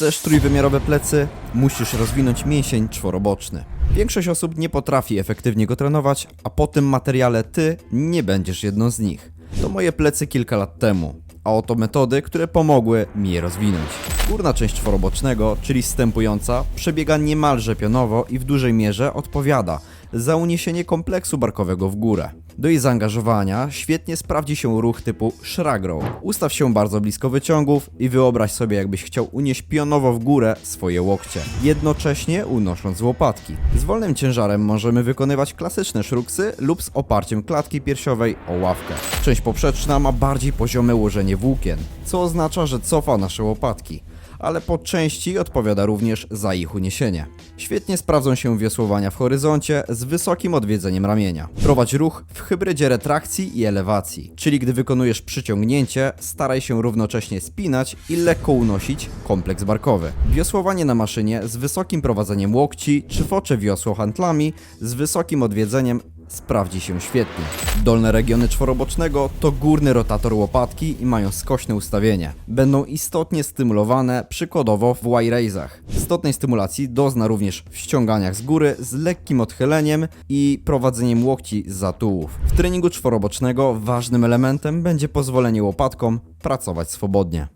Chcesz trójwymiarowe plecy? Musisz rozwinąć mięsień czworoboczny. Większość osób nie potrafi efektywnie go trenować, a po tym materiale ty nie będziesz jedną z nich. To moje plecy kilka lat temu, a oto metody, które pomogły mi je rozwinąć. Górna część czworobocznego, czyli stępująca, przebiega niemalże pionowo i w dużej mierze odpowiada za uniesienie kompleksu barkowego w górę. Do jej zaangażowania świetnie sprawdzi się ruch typu shrug. Ustaw się bardzo blisko wyciągów i wyobraź sobie jakbyś chciał unieść pionowo w górę swoje łokcie, jednocześnie unosząc łopatki. Z wolnym ciężarem możemy wykonywać klasyczne szruksy lub z oparciem klatki piersiowej o ławkę. Część poprzeczna ma bardziej poziome ułożenie włókien, co oznacza, że cofa nasze łopatki ale po części odpowiada również za ich uniesienie. Świetnie sprawdzą się wiosłowania w horyzoncie z wysokim odwiedzeniem ramienia. Prowadź ruch w hybrydzie retrakcji i elewacji, czyli gdy wykonujesz przyciągnięcie, staraj się równocześnie spinać i lekko unosić kompleks barkowy. Wiosłowanie na maszynie z wysokim prowadzeniem łokci czy focze wiosło handlami z wysokim odwiedzeniem sprawdzi się świetnie. Dolne regiony czworobocznego to górny rotator łopatki i mają skośne ustawienie. Będą istotnie stymulowane przykładowo w Y-raisach. Istotnej stymulacji dozna również w ściąganiach z góry z lekkim odchyleniem i prowadzeniem łokci za tułów. W treningu czworobocznego ważnym elementem będzie pozwolenie łopatkom pracować swobodnie.